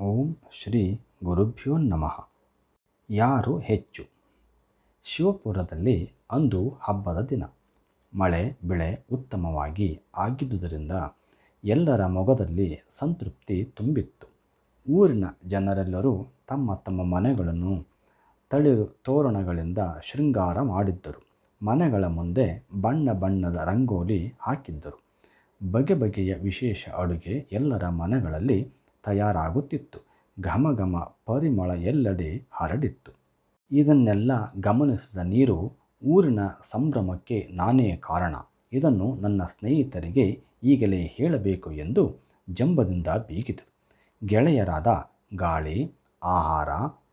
ಓಂ ಶ್ರೀ ಗುರುಭ್ಯೋ ನಮಃ. ಯಾರು ಹೆಚ್ಚು? ಶಿವಪುರದಲ್ಲಿ ಅಂದು ಹಬ್ಬದ ದಿನ. ಮಳೆ, ಬೆಳೆ ಉತ್ತಮವಾಗಿ ಆಗಿದ್ದುದರಿಂದ ಎಲ್ಲರ ಮೊಗದಲ್ಲಿ ಸಂತೃಪ್ತಿ ತುಂಬಿತ್ತು. ಊರಿನ ಜನರೆಲ್ಲರೂ ತಮ್ಮ ತಮ್ಮ ಮನೆಗಳನ್ನು ತಳಿರು ತೋರಣಗಳಿಂದ ಶೃಂಗಾರ ಮಾಡಿದ್ದರು. ಮನೆಗಳ ಮುಂದೆ ಬಣ್ಣ ಬಣ್ಣದ ರಂಗೋಲಿ ಹಾಕಿದ್ದರು. ಬಗೆ ಬಗೆಯ ವಿಶೇಷ ಅಡುಗೆ ಎಲ್ಲರ ಮನೆಗಳಲ್ಲಿ ತಯಾರಾಗುತ್ತಿತ್ತು. ಘಮ ಘಮ ಪರಿಮಳ ಎಲ್ಲೆಡೆ ಹರಡಿತ್ತು. ಇದನ್ನೆಲ್ಲ ಗಮನಿಸಿದ ನೀರು ಊರಿನ ಸಂಭ್ರಮಕ್ಕೆ ನಾನೇ ಕಾರಣ. ಇದನ್ನು ನನ್ನ ಸ್ನೇಹಿತರಿಗೆ ಈಗಲೇ ಹೇಳಬೇಕು ಎಂದು ಜಂಬದಿಂದ ಬೀಗಿತು. ಗೆಳೆಯರಾದ ಗಾಳಿ, ಆಹಾರ,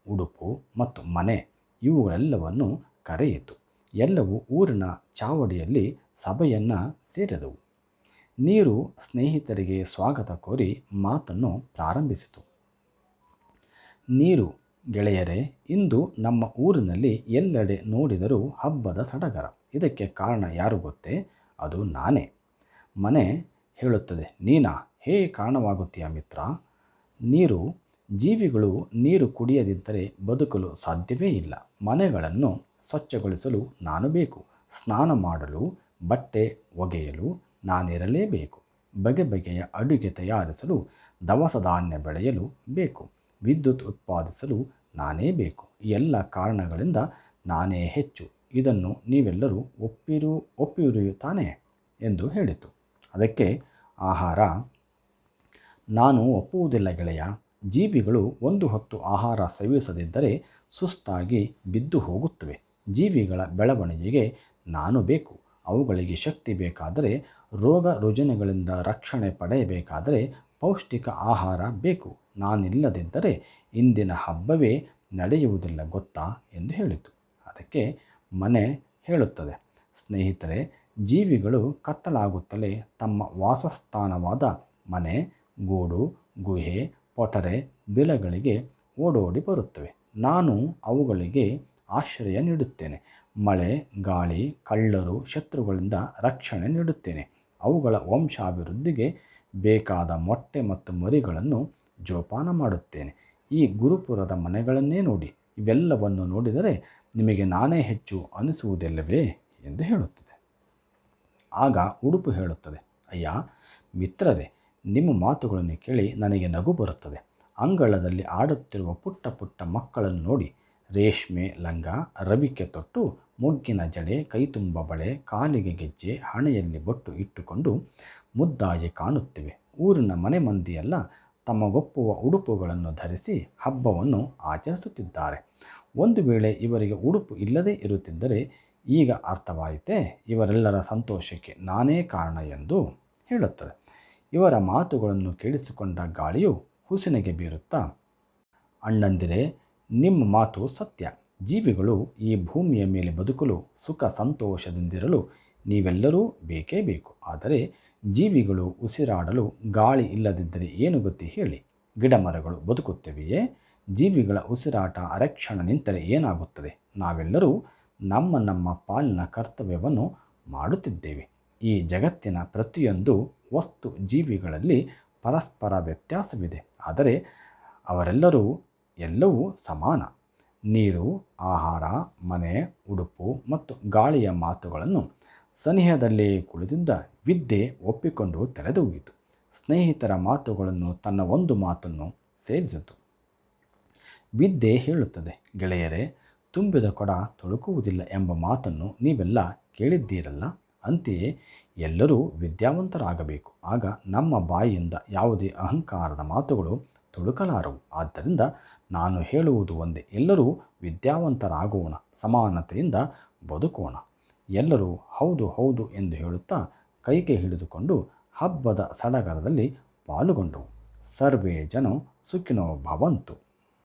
ಉಡುಪು ಮತ್ತು ಮನೆ ಇವುಗಳೆಲ್ಲವನ್ನು ಕರೆಯಿತು. ಎಲ್ಲವೂ ಊರಿನ ಚಾವಡಿಯಲ್ಲಿ ಸಭೆಯನ್ನು ಸೇರಿದವು. ನೀರು ಸ್ನೇಹಿತರಿಗೆ ಸ್ವಾಗತ ಕೋರಿ ಮಾತನ್ನು ಪ್ರಾರಂಭಿಸಿತು. ನೀರು, ಗೆಳೆಯರೇ, ಇಂದು ನಮ್ಮ ಊರಿನಲ್ಲಿ ಎಲ್ಲೆಡೆ ನೋಡಿದರೂ ಹಬ್ಬದ ಸಡಗರ. ಇದಕ್ಕೆ ಕಾರಣ ಯಾರು ಗೊತ್ತೇ? ಅದು ನಾನೇ. ಮನೆ ಹೇಳುತ್ತದೆ, ನೀನಾ? ಹೇ, ಕಾರಣವಾಗುತ್ತೀಯ ಮಿತ್ರ? ನೀರು, ಜೀವಿಗಳು ನೀರು ಕುಡಿಯದಿದ್ದರೆ ಬದುಕಲು ಸಾಧ್ಯವೇ ಇಲ್ಲ. ಮನೆಗಳನ್ನು ಸ್ವಚ್ಛಗೊಳಿಸಲು ನಾನು ಬೇಕು. ಸ್ನಾನ ಮಾಡಲು, ಬಟ್ಟೆ ಒಗೆಯಲು ನಾನಿರಲೇಬೇಕು. ಬಗೆ ಬಗೆಯ ಅಡುಗೆ ತಯಾರಿಸಲು ದವಸ ಧಾನ್ಯ ಬೆಳೆಯಲು ಬೇಕು. ವಿದ್ಯುತ್ ಉತ್ಪಾದಿಸಲು ನಾನೇ ಬೇಕು. ಎಲ್ಲ ಕಾರಣಗಳಿಂದ ನಾನೇ ಹೆಚ್ಚು. ಇದನ್ನು ನೀವೆಲ್ಲರೂ ಒಪ್ಪಿರು ಒಪ್ಪಿರು ತಾನೇ ಎಂದು ಹೇಳಿತು. ಅದಕ್ಕೆ ಆಹಾರ, ನಾನು ಒಪ್ಪುವುದಿಲ್ಲ ಗೆಳೆಯ. ಜೀವಿಗಳು ಒಂದು ಹೊತ್ತು ಆಹಾರ ಸೇವಿಸದಿದ್ದರೆ ಸುಸ್ತಾಗಿ ಬಿದ್ದು ಹೋಗುತ್ತವೆ. ಜೀವಿಗಳ ಬೆಳವಣಿಗೆಗೆ ನಾನು ಬೇಕು. ಅವುಗಳಿಗೆ ಶಕ್ತಿ ಬೇಕಾದರೆ ರೋಗ ರುಜಿನಗಳಿಂದ ರಕ್ಷಣೆ ಪಡೆಯಬೇಕಾದರೆ ಪೌಷ್ಟಿಕ ಆಹಾರ ಬೇಕು. ನಾನಿಲ್ಲದಿದ್ದರೆ ಇಂದಿನ ಹಬ್ಬವೇ ನಡೆಯುವುದಿಲ್ಲ ಗೊತ್ತಾ ಎಂದು ಹೇಳಿತು. ಅದಕ್ಕೆ ಮನೆ ಹೇಳುತ್ತದೆ. ಸ್ನೇಹಿತರೆ, ಜೀವಿಗಳು ಕತ್ತಲಾಗುತ್ತಲೇ ತಮ್ಮ ವಾಸಸ್ಥಾನವಾದ ಮನೆ, ಗೂಡು, ಗುಹೆ, ಪೊಟರೆ, ಬಿಲಗಳಿಗೆ ಓಡೋಡಿ ಬರುತ್ತವೆ. ನಾನು ಅವುಗಳಿಗೆ ಆಶ್ರಯ ನೀಡುತ್ತೇನೆ. ಮಳೆ, ಗಾಳಿ, ಕಳ್ಳರು, ಶತ್ರುಗಳಿಂದ ರಕ್ಷಣೆ ನೀಡುತ್ತೇನೆ. ಅವುಗಳ ವಂಶಾಭಿವೃದ್ಧಿಗೆ ಬೇಕಾದ ಮೊಟ್ಟೆ ಮತ್ತು ಮರಿಗಳನ್ನು ಜೋಪಾನ ಮಾಡುತ್ತೇನೆ. ಈ ಗುರುಪುರದ ಮನೆಗಳನ್ನೇ ನೋಡಿ, ಇವೆಲ್ಲವನ್ನು ನೋಡಿದರೆ ನಿಮಗೆ ನಾನೇ ಹೆಚ್ಚು ಅನಿಸುವುದಿಲ್ಲವೇ ಎಂದು ಹೇಳುತ್ತದೆ. ಆಗ ಉಡುಪು ಹೇಳುತ್ತದೆ, ಅಯ್ಯ, ಮಿತ್ರರೇ, ನಿಮ್ಮ ಮಾತುಗಳನ್ನು ಕೇಳಿ ನನಗೆ ನಗು ಬರುತ್ತದೆ. ಅಂಗಳದಲ್ಲಿ ಆಡುತ್ತಿರುವ ಪುಟ್ಟ ಪುಟ್ಟ ಮಕ್ಕಳನ್ನು ನೋಡಿ ರೇಷ್ಮೆ, ಲಂಗ, ರವಿಕೆ ತೊಟ್ಟು ಮೊಗ್ಗಿನ ಜಡೆ, ಕೈತುಂಬ ಬಳೆ, ಕಾಲಿಗೆ ಗೆಜ್ಜೆ, ಹಣೆಯಲ್ಲಿ ಬೊಟ್ಟು ಇಟ್ಟುಕೊಂಡು ಮುದ್ದಾಗಿ ಕಾಣುತ್ತಿವೆ. ಊರಿನ ಮನೆ ಮಂದಿಯೆಲ್ಲ ತಮಗೊಪ್ಪುವ ಉಡುಪುಗಳನ್ನು ಧರಿಸಿ ಹಬ್ಬವನ್ನು ಆಚರಿಸುತ್ತಿದ್ದಾರೆ. ಒಂದು ವೇಳೆ ಇವರಿಗೆ ಉಡುಪು ಇಲ್ಲದೇ ಇರುತ್ತಿದ್ದರೆ ಈಗ ಅರ್ಥವಾಯಿತೇ, ಇವರೆಲ್ಲರ ಸಂತೋಷಕ್ಕೆ ನಾನೇ ಕಾರಣ ಎಂದು ಹೇಳುತ್ತದೆ. ಇವರ ಮಾತುಗಳನ್ನು ಕೇಳಿಸಿಕೊಂಡ ಗಾಳಿಯು ಹುಸಿನಿಗೆ ಬೀರುತ್ತಾ, ಅಣ್ಣಂದಿರೇ ನಿಮ್ಮ ಮಾತು ಸತ್ಯ. ಜೀವಿಗಳು ಈ ಭೂಮಿಯ ಮೇಲೆ ಬದುಕಲು ಸುಖ ಸಂತೋಷದಿಂದಿರಲು ನೀವೆಲ್ಲರೂ ಬೇಕೇ ಬೇಕು. ಆದರೆ ಜೀವಿಗಳು ಉಸಿರಾಡಲು ಗಾಳಿ ಇಲ್ಲದಿದ್ದರೆ ಏನು ಗೊತ್ತಿ ಹೇಳಿ. ಗಿಡಮರಗಳು ಬದುಕುತ್ತವೆಯೇ? ಜೀವಿಗಳ ಉಸಿರಾಟ ಅರಕ್ಷಣ ನಿಂತರೆ ಏನಾಗುತ್ತದೆ? ನಾವೆಲ್ಲರೂ ನಮ್ಮ ನಮ್ಮ ಪಾಲಿನ ಕರ್ತವ್ಯವನ್ನು ಮಾಡುತ್ತಿದ್ದೇವೆ. ಈ ಜಗತ್ತಿನ ಪ್ರತಿಯೊಂದು ವಸ್ತು ಜೀವಿಗಳಲ್ಲಿ ಪರಸ್ಪರ ವ್ಯತ್ಯಾಸವಿದೆ. ಆದರೆ ಅವರೆಲ್ಲರೂ ಎಲ್ಲವೂ ಸಮಾನ. ನೀರು, ಆಹಾರ, ಮನೆ, ಉಡುಪು ಮತ್ತು ಗಾಳಿಯ ಮಾತುಗಳನ್ನು ಸನಿಹದಲ್ಲಿ ಕುಳಿತಿದ್ದ ವಿದ್ಯೆ ಒಪ್ಪಿಕೊಂಡು ತೆರೆದೋಗಿತು ಸ್ನೇಹಿತರ ಮಾತುಗಳನ್ನು ತನ್ನ ಒಂದು ಮಾತನ್ನು ಸೇರಿಸಿತು. ವಿದ್ಯೆ ಹೇಳುತ್ತದೆ, ಗೆಳೆಯರೇ, ತುಂಬಿದ ಕೊಡ ತೊಳುಕುವುದಿಲ್ಲ ಎಂಬ ಮಾತನ್ನು ನೀವೆಲ್ಲ ಕೇಳಿದ್ದೀರಲ್ಲ? ಅಂತೆಯೇ ಎಲ್ಲರೂ ವಿದ್ಯಾವಂತರಾಗಬೇಕು. ಆಗ ನಮ್ಮ ಬಾಯಿಯಿಂದ ಯಾವುದೇ ಅಹಂಕಾರದ ಮಾತುಗಳು ತುಳುಕಲಾರವು. ಆದ್ದರಿಂದ ನಾನು ಹೇಳುವುದು ಒಂದೇ. ಎಲ್ಲರೂ ವಿದ್ಯಾವಂತರಾಗೋಣ, ಸಮಾನತೆಯಿಂದ ಬದುಕೋಣ. ಎಲ್ಲರೂ ಹೌದು ಹೌದು ಎಂದು ಹೇಳುತ್ತಾ ಕೈಗೆ ಹಿಡಿದುಕೊಂಡು ಹಬ್ಬದ ಸಡಗರದಲ್ಲಿ ಪಾಲುಗೊಂಡವು ಸರ್ವೇ ಜನ ಸುಖಿನೋ ಭವಂತು.